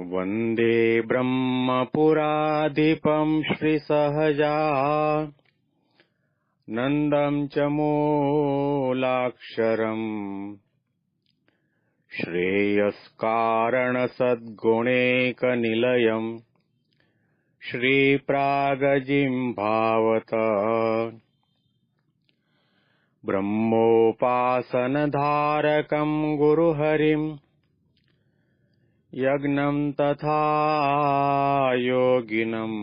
वन्दे ब्रह्मपुराधिपम् श्रीसहजा। नन्दम् च मूलाक्षरम्। श्रेयस्कारणसद्गुणेकनिलयम्। श्रीप्रागजिम् भावत ब्रह्मोपासनधारकम् गुरुहरिम् यज्ञम् तथा योगिनम्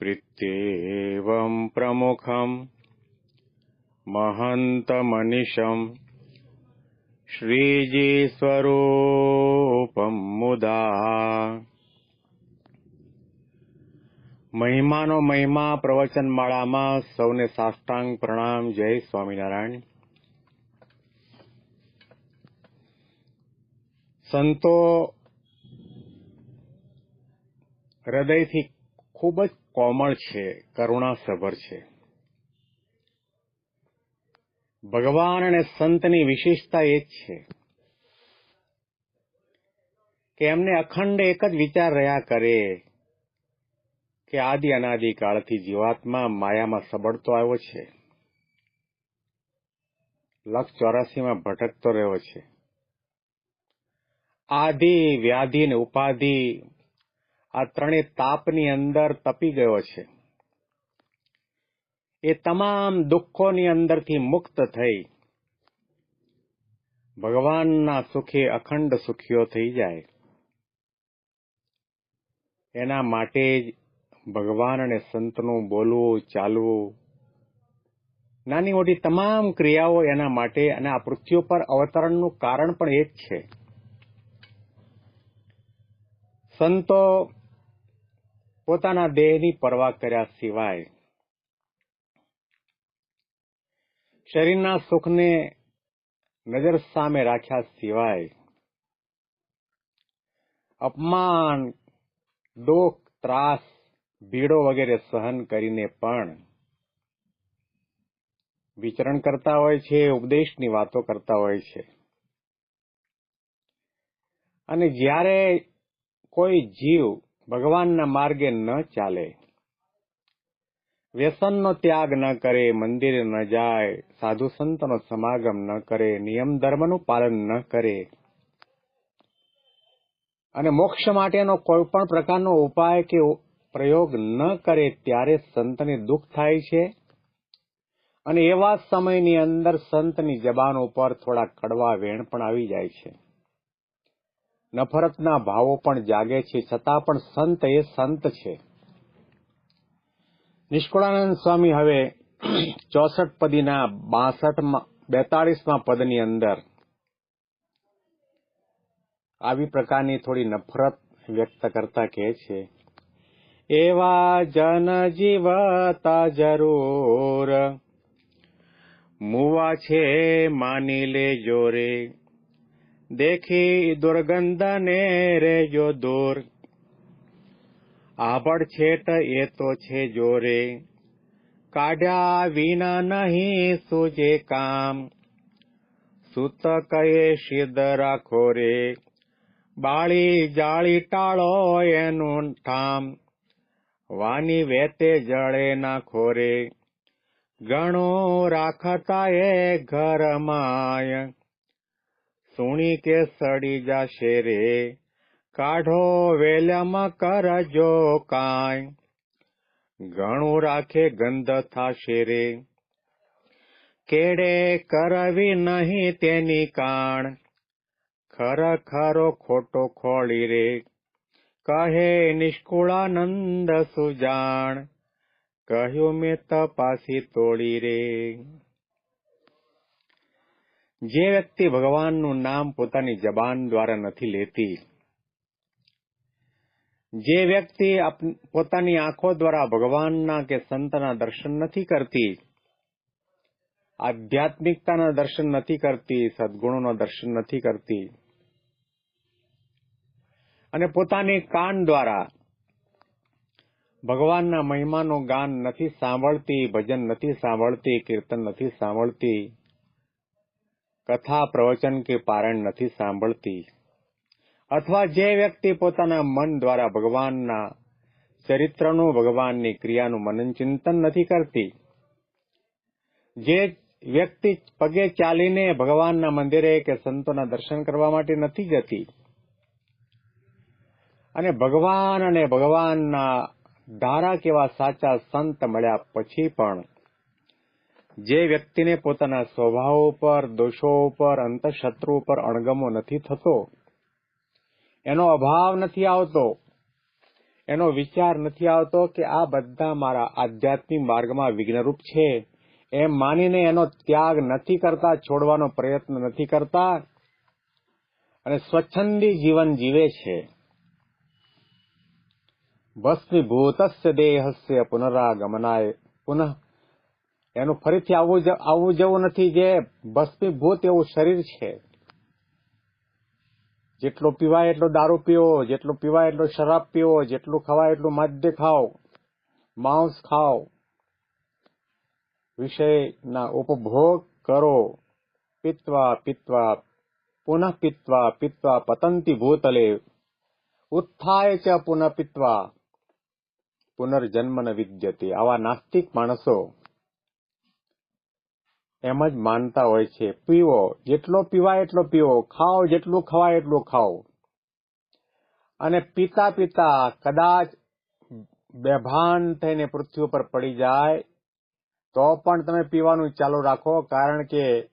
प्रीत्येवम् प्रमुखम् महन्तमनिशम् શ્રીજી મુદા મહિમાનો મહિમા પ્રવચન માળામાં સૌને સાષ્ટાંગ પ્રણામ જય સ્વામિનારાયણ સંતો હૃદયથી ખૂબ જ કોમળ છે, કરુણાસભર છે. ભગવાન અને સંતની વિશેષતા એ જ છે કે એમને અખંડ એક જ વિચાર રહ્યા કરે કે આદિ અનાદિ કાળથી જીવાત્મા માયામાં સબડતો આવ્યો છે. લક્ષ ચોરાસીમાં ભટકતો રહ્યો છે. આધિ, વ્યાધિ ને ઉપાધિ આ ત્રણેય તાપની અંદર તપી ગયો છે. એ તમામ દુઃખોની અંદરથી મુક્ત થઈ. ભગવાનના સુખે અખંડ સુખીઓ થઈ જાય. એના માટે જ ભગવાન અને સંતનું બોલવું, ચાલવું, નાની મોટી તમામ ક્રિયાઓ એના માટે અને આ પૃથ્વી પર અવતરણનું કારણ પણ એ જ છે. સંતો પોતાના દેહની પરવા કર્યા સિવાય શરીરના સુખને નજર સામે રાખ્યા સિવાય અપમાન, દુઃખ, ત્રાસ, ભીડો વગેરે સહન કરીને પણ વિચરણ કરતા હોય છે, ઉપદેશની વાતો કરતા હોય છે. અને જ્યારે કોઈ જીવ ભગવાનના માર્ગે ન ચાલે. વ્યસનનો ત્યાગ ન કરે, મંદિરે ન જાય, સાધુ સંતનો સમાગમ ન કરે, નિયમ ધર્મનું પાલન ન કરે. અને મોક્ષ માટેનો કોઈ પણ પ્રકારનો ઉપાય કે પ્રયોગ ન કરે ત્યારે સંતને દુઃખ થાય છે. અને એવા સમયની અંદર સંતની જબાન ઉપર થોડા કડવા વેણ પણ આવી જાય છે. નફરતના ભાવો પણ જાગે છે, છતાં પણ સંત એ સંત છે. નિષ્કુળાનંદ સ્વામી હવે ચોસઠ પદીના બાસઠમાં, બેતાળીસમાં પદની અંદર આવી પ્રકારની થોડી નફરત વ્યક્ત કરતા કહે છે, એવા જન જીવતા જરૂર, મુવા છે માની લે રે. દેખી દુર્ગંધને રેજો દૂર. આભડ છેટ એ તો છે જોરે. કાઢ્યા વિના નહીં સુજે કામ. સુત કહે સિદ્ધ રાખો રે. બાળી જાળી ટાળો એનું ઠામ. વાની વેતે જળે નાખો રે. ઘણું રાખતા એ ઘર માય. સુણી કે સડી જાશે રે કાઢો વેલામાં કરજો કાંઈ ઘણું રાખે ગંધ થાશે રે કેડે કરવી નહીં તેની કાણ ખરખરો ખોટો ખોળી રે કહે નિષ્કુળાનંદ સુજાણ કહ્યું મેં તપાસી તોડી રે જે વ્યક્તિ ભગવાનનું નામ પોતાની જબાન દ્વારા નથી લેતી, જે વ્યક્તિ પોતાની આંખો દ્વારા ભગવાનના કે સંતના દર્શન નથી કરતી, આધ્યાત્મિકતાના દર્શન નથી કરતી, સદગુણોના દર્શન નથી કરતી, અને પોતાની કાન દ્વારા ભગવાનના મહિમાનું ગાન નથી સાંભળતી, ભજન નથી સાંભળતી, કીર્તન નથી સાંભળતી કથા પ્રવચન કે પારણ નથી સાંભળતી. અથવા જે વ્યક્તિ પોતાના મન દ્વારા ભગવાનના ચરિત્રનું, ભગવાનની ક્રિયાનું મનન ચિંતન નથી કરતી. જે વ્યક્તિ પગે ચાલીને ભગવાનના મંદિરે કે સંતોના દર્શન કરવા માટે નથી જતી. અને ભગવાન અને ભગવાનના ધારા કેવા સાચા સંત મળ્યા પછી પણ જે વ્યક્તિને પોતાના સ્વભાવો ઉપર, દોષો ઉપર, અંતઃશત્રુ ઉપર અણગમો નથી થતો, એનો અભાવ નથી આવતો, એનો વિચાર નથી આવતો કે આ બધા મારા આધ્યાત્મિક માર્ગમાં વિઘ્નરૂપ છે, એમ માનીને એનો ત્યાગ નથી કરતા, છોડવાનો પ્રયત્ન નથી કરતા, અને સ્વચ્છંદી જીવન જીવે છે. ભસ્મીભૂત દેહસ્ય પુનરાગમનાય, પુનઃ એનું ફરીથી આવવું આવવું જવું નથી જે ભસ્મીભૂત એવું શરીર છે. જેટલો પીવાય એટલો દારૂ પીવો જેટલો પીવાય એટલો શરાબ પીવો જેટલું ખવાય એટલું માધ્ય ખાઓ, માંસ ખાઓ. વિષયના ઉપભોગ કરો. પિત્વા પિત્વા, પુનઃ પિત્વા પિત્વા પતંતી ભૂતલે. ઉત્થાય ચ પુનઃ પિત્વા. પુનર્જન્મ ન વિદ્યતે. આવા નાસ્તિક માણસો એમ જ માનતા હોય છે. પીવો, જેટલો પીવાય એટલો પીવો. ખાઓ જેટલું ખવાય એટલું ખાઓ. અને પીતા પીતા કદાચ બેભાન થઈને પૃથ્વી ઉપર પડી જાય, તો પણ તમે પીવાનું ચાલુ રાખો, કારણ કે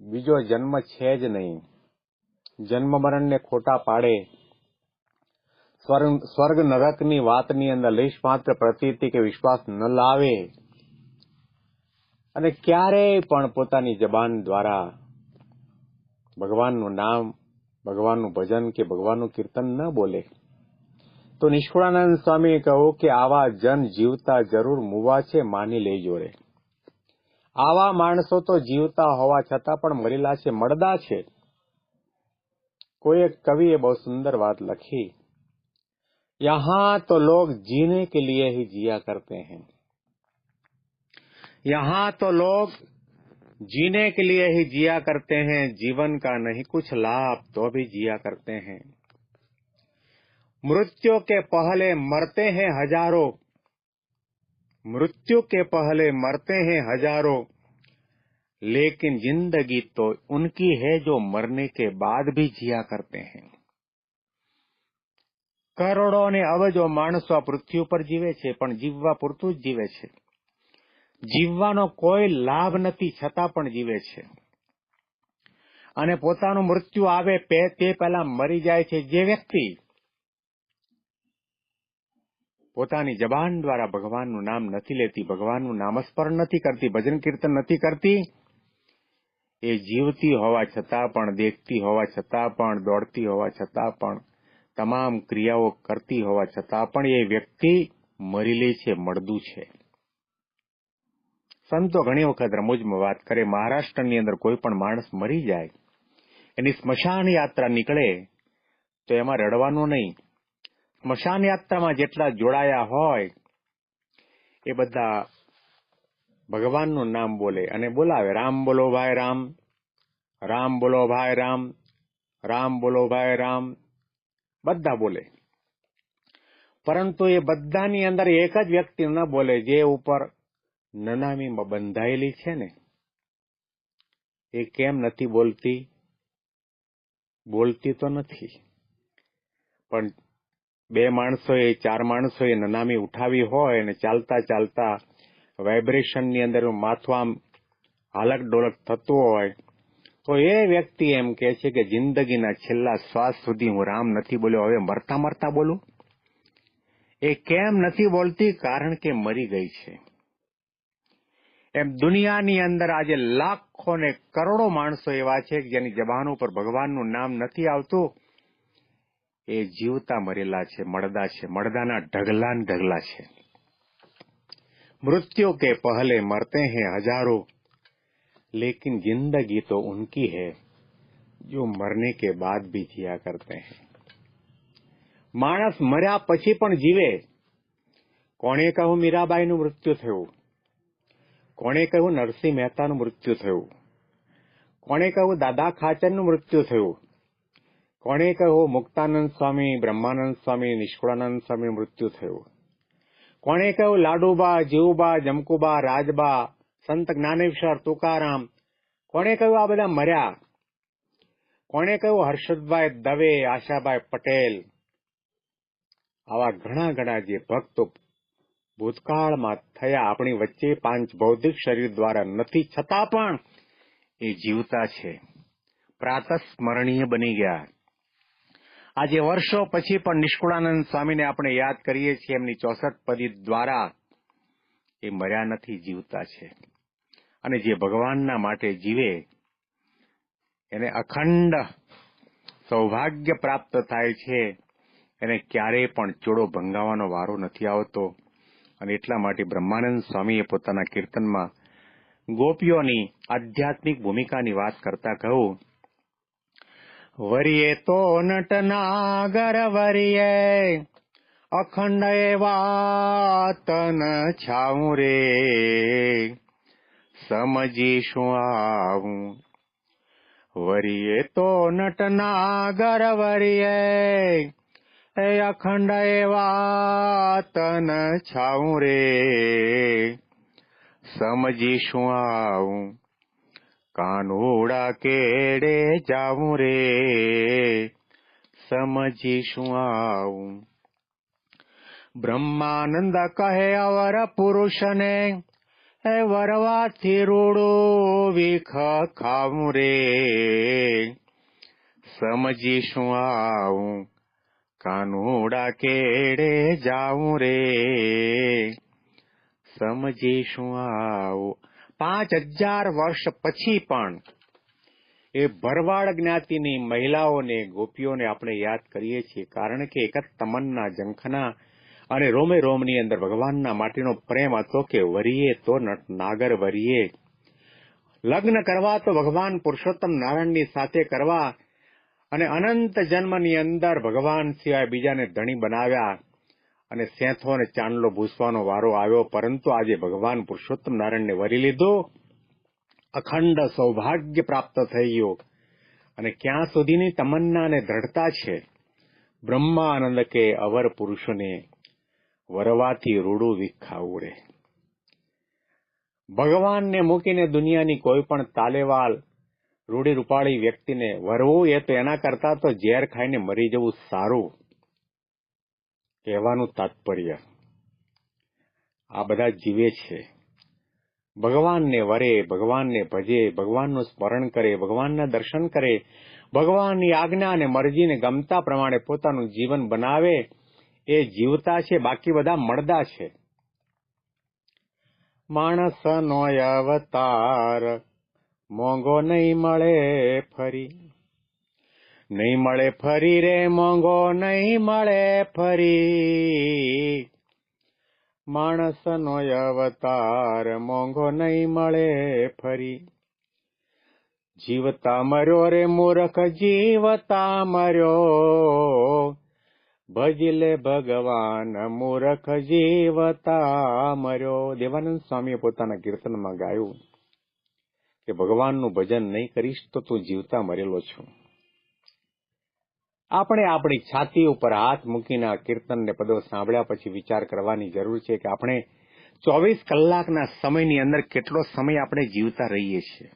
બીજો જન્મ છે જ નહીં. જન્મ મરણને ખોટા પાડે. સ્વર્ગ નરકની વાતની અંદર લેશ માત્ર પ્રતીતિ કે વિશ્વાસ ન લાવે. અને ક્યારેય પણ પોતાની જબાન દ્વારા ભગવાનનું નામ, ભગવાનનું ભજન કે ભગવાનનું કીર્તન ન બોલે. તો નિષ્કુળાનંદ સ્વામીએ કહ્યું કે આવા જન જીવતા જરૂર મુવા છે, માની લેજો રે. આવા માણસો તો જીવતા હોવા છતાં પણ મરેલા છે, મળદા છે. કોઈ એક કવિએ બહુ સુંદર વાત લખી, યહાં તો લોગ જીને કે લીએ હી જીયા કરતે હૈ. यहाँ तो लोग जीने के लिए ही जिया करते हैं जीवन का नहीं कुछ लाभ तो भी जिया करते हैं मृत्यु के पहले मरते हैं हजारों मृत्यु के पहले मरते हैं हजारों लेकिन जिंदगी तो उनकी है जो मरने के बाद भी जिया करते हैं કરોડો અને અબજો માણસો આ પૃથ્વી ઉપર જીવે છે પણ જીવવા પૂરતું જ જીવે છે જીવવાનો કોઈ લાભ નથી, છતાં પણ જીવે છે. અને પોતાનું મૃત્યુ આવે તે પહેલા મરી જાય છે જે વ્યક્તિ પોતાની જબાન દ્વારા ભગવાનનું નામ નથી લેતી, ભગવાનનું નામસ્મરણ નથી કરતી, ભજન કીર્તન નથી કરતી, એ જીવતી હોવા છતાં પણ, દેખતી હોવા છતાં પણ, દોડતી હોવા છતાં પણ, તમામ ક્રિયાઓ કરતી હોવા છતાં પણ એ વ્યક્તિ મરેલી છે મળદું છે. સંતો ઘણી વખત રમૂજમાં વાત કરે, મહારાષ્ટ્રની અંદર કોઈ પણ માણસ મરી જાય, એની સ્મશાન યાત્રા નીકળે, તો એમાં રડવાનું નહીં. સ્મશાન યાત્રામાં જેટલા જોડાયા હોય, એ બધા ભગવાનનું નામ બોલે અને બોલાવે, રામ બોલો ભાઈ, રામ રામ બોલો ભાઈ, રામ રામ બોલો ભાઈ, રામ. બધા બોલે. પરંતુ એ બધાની અંદર એક જ વ્યક્તિ ન બોલે, જે ઉપર નનામીમાં બંધાયેલી છે ને, એ કેમ નથી બોલતી? બોલતી તો નથી. પણ બે માણસોએ, ચાર માણસોએ નનામી ઉઠાવી હોય અને ચાલતા ચાલતા વાઇબ્રેશનની અંદર માથું આમ હાલક ડોલક થતું હોય, તો એ વ્યક્તિ એમ કે છે કે જિંદગીના છેલ્લા શ્વાસ સુધી હું રામ નથી બોલ્યો. હવે મરતા મરતા બોલું? એ કેમ નથી બોલતી? કારણ કે મરી ગઈ છે. એમ દુનિયાની અંદર આજે લાખો ને કરોડો માણસો એવા છે કે જેની જબાન ઉપર ભગવાનનું નામ નથી આવતું એ જીવતા મરેલા છે મળદા છે મળદાના ઢગલા ઢગલા છે मृत्यु के पहले मरते हैं हजारों लेकिन जिंदगी तो उनकी है जो मरने के बाद भी जिया करते हैं માણસ મર્યા પછી પણ જીવે કોણે કહ્યું મીરાબાઈનું મૃત્યુ થયું કોણે કહ્યું નરસિંહ મહેતાનું મૃત્યુ થયું? કોણે કહ્યું દાદા ખાચરનું મૃત્યુ થયું? કોણે કહ્યું મુક્તાનંદ સ્વામી, બ્રહ્માનંદ સ્વામી, નિષ્કુળાનંદ સ્વામી મૃત્યુ થયું? કોણે કહ્યું લાડુબા, જીવુબા, જમકુબા, રાજબા, સંત જ્ઞાનેશ્વર, તુકારામ? કોણે કહ્યું આ બધા મર્યા? કોણે કહ્યું હર્ષદભાઈ દવે, આશાભાઈ પટેલ? આવા ઘણા ઘણા જે ભક્તો ભૂતકાળમાં થયા આપણી વચ્ચે પાંચ ભૌતિક શરીર દ્વારા નથી, છતાં પણ એ જીવતા છે. પ્રાતસ્મરણીય બની ગયા. આજે વર્ષો પછી પણ નિષ્કુળાનંદ સ્વામીને આપણે યાદ કરીએ છીએ એમની ચોસઠ પદી દ્વારા એ મર્યા નથી, જીવતા છે. અને જે ભગવાનના માટે જીવે, એને અખંડ સૌભાગ્ય પ્રાપ્ત થાય છે. એને ક્યારેય પણ ચોડો ભંગાવાનો વારો નથી આવતો. અને એટલા માટે બ્રહ્માનંદ સ્વામીએ પોતાના કીર્તનમાં ગોપીઓની આધ્યાત્મિક ભૂમિકાની વાત કરતા કહ્યું વરિયે તો નટનાગર વરિયે અખંડ વાતન તન છાવું રે. સમજી શું આવું. વરિયે તો નટનાગર વરિયે એ અખંડ એવાતન છાઉં રે. સમજીશું આવું. કાનોડા કેડે જાવું રે. સમજીશું આવું. બ્રહ્માનંદ કહે અવર પુરુષને, એ વરવાથી રૂડો વિખ ખાવું રે. સમજીશું આવું. કાનોડા કેડે જાઉં રે? સમજીશું આવું. પાંચ હજાર વર્ષ પછી પણ એ ભરવાડ જ્ઞાતિની મહિલાઓને, ગોપીઓને આપણે યાદ કરીએ છીએ. કારણ કે એક જ તમન્ના જંખના અને રોમે રોમની અંદર ભગવાનના માટેનો પ્રેમ હતો કે વરીએ તો નાગર વરીએ. લગ્ન કરવા તો ભગવાન પુરુષોત્તમ નારાયણની સાથે કરવા અને અનંત જન્મની અંદર ભગવાન સિવાય બીજાને ધણી બનાવ્યા અને સેંથો અને ચાંદલો ભૂસવાનો વારો આવ્યો, પરંતુ આજે ભગવાન પુરુષોત્તમ નારાયણને વરી લીધો. અખંડ સૌભાગ્ય પ્રાપ્ત થઈ ગયો. અને ક્યાં સુધીની તમન્ના અને દ્રઢતા છે? બ્રહ્માનંદ કે અવર પુરુષને વરવાથી રૂડું વિખાવડે ભગવાનને મૂકીને દુનિયાની કોઈ પણ તાલેવાલ રૂડી રૂપાળી વ્યક્તિને વરવું એ તો એના કરતા તો ઝેર ખાઈને મરી જવું સારું. કહેવાનું તાત્પર્ય. આ બધા જીવે છે. ભગવાનને વરે, ભગવાનને ભજે, ભગવાનનું સ્મરણ કરે, ભગવાનના દર્શન કરે, ભગવાનની આજ્ઞા અને મરજીને ગમતા પ્રમાણે પોતાનું જીવન બનાવે, એ જીવતા છે, બાકી બધા મળદા છે. માણસનો અવતાર મોંઘો નહીં મળે ફરી. નહીં મળે ફરી રે, મોંઘો નહીં મળે ફરી. માણસનો અવતાર મોંઘો નહીં મળે ફરી. જીવતા મર્યો રે મૂર્ખ, જીવતા મર્યો. ભજલે ભગવાન મૂર્ખ, જીવતા મર્યો. દેવાનંદ સ્વામીએ પોતાના કીર્તનમાં ગાયું. કે ભગવાનનું ભજન નહીં કરીશ તો તું જીવતા મરેલો છું. આપણે આપણી છાતી ઉપર હાથ મૂકીને આ કીર્તનને પદો સાંભળ્યા પછી વિચાર કરવાની જરૂર છે કે આપણે ચોવીસ કલાકના સમયની અંદર કેટલો સમય આપણે જીવતા રહીએ છીએ.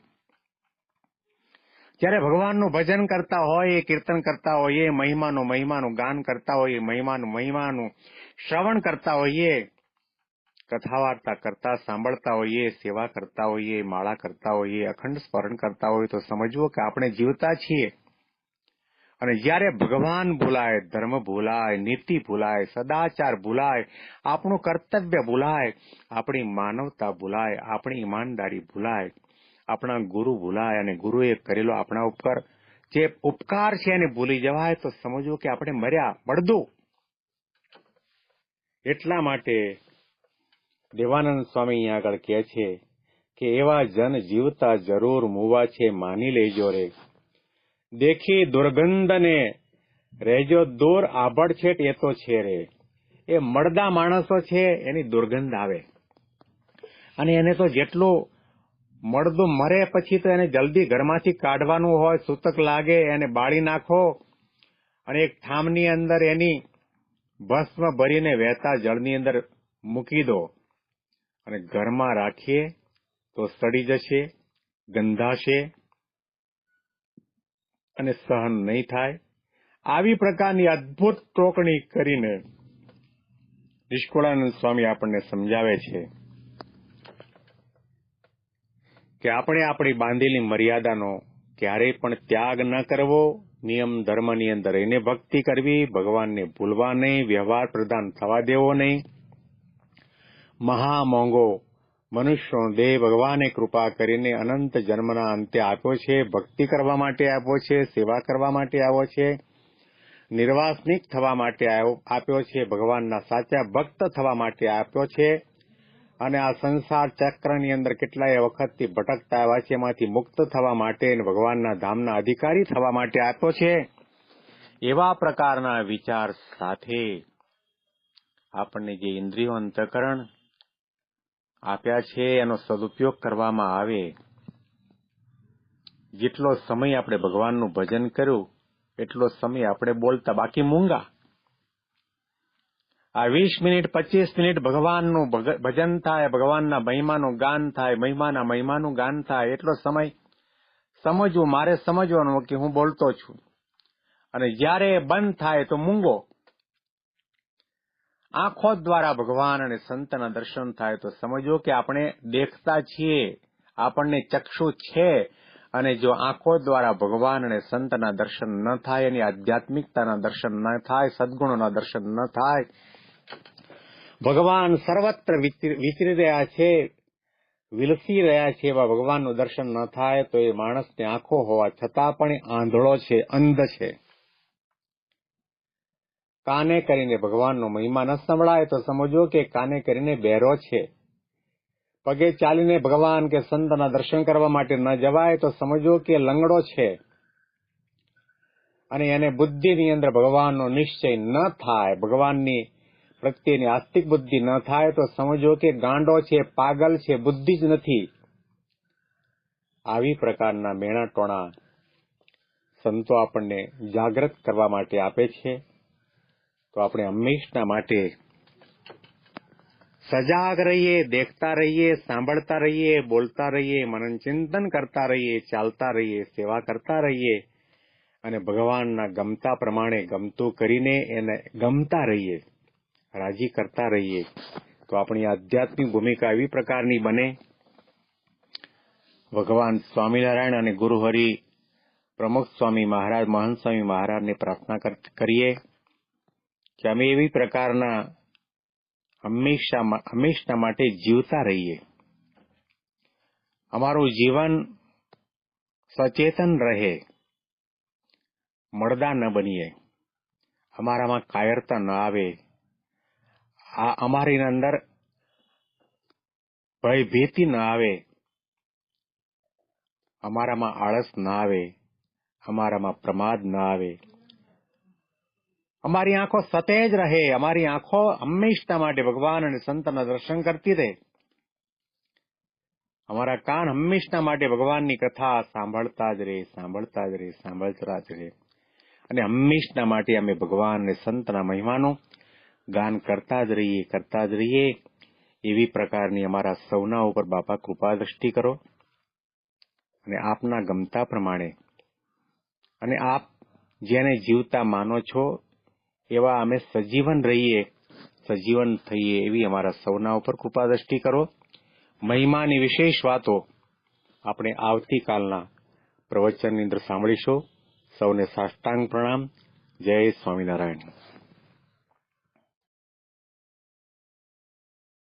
જ્યારે ભગવાનનું ભજન કરતા હોય કીર્તન કરતા હોઈએ મહિમાનું મહિમાનું ગાન કરતા હોઈએ મહિમાનું મહિમાનું શ્રવણ કરતા હોઈએ કથા વાર્તા કરતા સાંભળતા હોઈએ, સેવા કરતા હોઈએ, માળા કરતા હોઈએ, અખંડ સ્મરણ કરતા હોઈએ, તો સમજવું કે આપણે જીવતા છીએ. અને જ્યારે ભગવાન ભૂલાય, ધર્મ ભૂલાય, નીતિ ભૂલાય, સદાચાર ભૂલાય, આપણું કર્તવ્ય ભૂલાય, આપણી માનવતા ભૂલાય, આપણી ઈમાનદારી ભૂલાય, આપણા ગુરુ ભૂલાય અને ગુરુએ કરેલો આપણા ઉપર જે ઉપકાર છે એને ભૂલી જવાય, તો સમજવું કે આપણે મર્યા, મળદું. એટલા માટે દેવાનંદ સ્વામી અહીંયા આગળ કહે છે કે એવા જન જીવતા જરૂર મુવા છે, માની લેજો રે. દેખી દુર્ગંધને રહેજો, દૂર આભડછેટ એ તો છે રે. એ મળદા માણસો છે, એની દુર્ગંધ આવે. અને એને તો જેટલું મળદું મરે પછી તો એને જલ્દી ઘરમાંથી કાઢવાનું હોય, સૂતક લાગે, એને બાળી નાખો. અને એક ઠામની અંદર એની ભસ્મ ભરીને વહેતા જળની અંદર મૂકી દો. અને ઘરમાં રાખીએ તો સડી જશે, ગંધાશે અને સહન નહીં થાય. આવી પ્રકારની અદ્ભુત ટોકણી કરીને નિષ્કુળાનંદ સ્વામી આપણને સમજાવે છે કે આપણે આપણી બાંધેલી મર્યાદાનો ક્યારેય પણ ત્યાગ ન કરવો. નિયમ ધર્મની અંદર રહીને ભક્તિ કરવી, ભગવાનને ભૂલવા નહીં, વ્યવહાર પ્રદાન થવા દેવો નહીં. મહા મોંઘો મનુષ્યનો દેહ ભગવાને કૃપા કરીને અનંત જન્મના અંતે આપ્યો છે, ભક્તિ કરવા માટે આપ્યો છે, સેવા કરવા માટે આવ્યો છે, નિર્વાસનિક થવા માટે આપ્યો છે, ભગવાનના સાચા ભક્ત થવા માટે આપ્યો છે. અને આ સંસાર ચક્રની અંદર કેટલાય વખતથી ભટકતા આવ્યા છે, એમાંથી મુક્ત થવા માટે ભગવાનના ધામના અધિકારી થવા માટે આપ્યો છે. એવા પ્રકારના વિચાર સાથે આપણને જે ઇન્દ્રિયો અંતકરણ આપ્યા છે, એનો સદુપયોગ કરવામાં આવે. જેટલો સમય આપણે ભગવાનનું ભજન કર્યું, એટલો સમય આપણે બોલતા. બાકી મૂંગા. આ વીસ મિનિટ, પચીસ મિનિટ ભગવાનનું ભજન થાય, ભગવાનના મહિમાનું ગાન થાય, મહિમાના મહિમાનું ગાન થાય, એટલો સમય. સમજવું, મારે સમજવાનું કે હું બોલતો છું. અને જ્યારે બંધ થાય તો મૂંગો. આંખો દ્વારા ભગવાન અને સંતના દર્શન થાય તો સમજો કે આપણે દેખતા છીએ, આપણને ચક્ષુ છે અને જો આંખો દ્વારા ભગવાન અને સંતના દર્શન ન થાય, એની આધ્યાત્મિકતાના દર્શન ન થાય, સદગુણોના દર્શન ન થાય, ભગવાન સર્વત્ર વિચરી રહ્યા છે, વિલસી રહ્યા છે, એવા ભગવાનનું દર્શન ન થાય, તો એ માણસને આંખો હોવા છતાં પણ આંધળો છે, અંધ છે. કાને કરીને ભગવાનનો મહિમા ન સંભળાય તો સમજો કે કાને કરીને બેરો છે. પગે ચાલીને ભગવાન કે સંતના દર્શન કરવા માટે ન જવાય તો સમજો કે લંગડો છે. અને એને બુદ્ધિની અંદર ભગવાનનો નિશ્ચય ન થાય, ભગવાનની પ્રત્યેની આસ્તિક બુદ્ધિ ન થાય તો સમજો કે ગાંડો છે, પાગલ છે, બુદ્ધિ જ નથી. આવી પ્રકારના મેણા ટોણા સંતો આપણને જાગૃત કરવા માટે આપે છે. તો આપણે હંમેશના માટે સજાગ રહીએ, દેખતા રહીએ, સાંભળતા રહીએ, બોલતા રહીએ મનન ચિંતન કરતા રહીએ, ચાલતા રહીએ, સેવા કરતા રહીએ અને ભગવાનના ગમતા પ્રમાણે ગમતું કરીને એને ગમતા રહીએ, રાજી કરતા રહીએ. તો આપણી આધ્યાત્મિક ભૂમિકા એવી પ્રકારની બને. ભગવાન સ્વામિનારાયણ અને ગુરુહરિ પ્રમુખ સ્વામી મહારાજ મહંત સ્વામી મહારાજને પ્રાર્થના કરીએ. કે અમે એવી પ્રકારના હંમેશા હંમેશના માટે જીવતા રહીએ. અમારું જીવન સચેતન રહે. મળદા ન બનીએ. અમારામાં કાયરતા ન આવે. આ અમારી અંદર ભયભીતિ ન આવે. અમારામાં આળસ ન આવે. અમારામાં પ્રમાદ ન આવે. અમારી આંખો સતેજ રહે, અમારી આંખો હંમેશા માટે ભગવાન અને સંતના દર્શન કરતી રહે. અમારા કાન હંમેશા માટે ભગવાનની કથા સાંભળતા જ રહે, સાંભળતા જ રહે, સાંભળતા જ રહે. અને હંમેશના માટે અમે ભગવાન અને સંતના મહિમાનો ગાન કરતા જ રહીએ, કરતા જ રહીએ. એવી પ્રકારની અમારા સૌના ઉપર બાપા કૃપા દ્રષ્ટિ કરો. અને આપના ગમતા પ્રમાણે, અને આપ જેને જીવતા માનો છો એવા અમે સજીવન રહીએ, સજીવન થઈએ એવી અમારા સૌના ઉપર કૃપા દ્રષ્ટિ કરો. મહિમાની વિશેષ વાતો આપણે આવતીકાલના પ્રવચનની અંદર સાંભળીશું. સૌને સાષ્ટાંગ પ્રણામ. જય સ્વામિનારાયણ.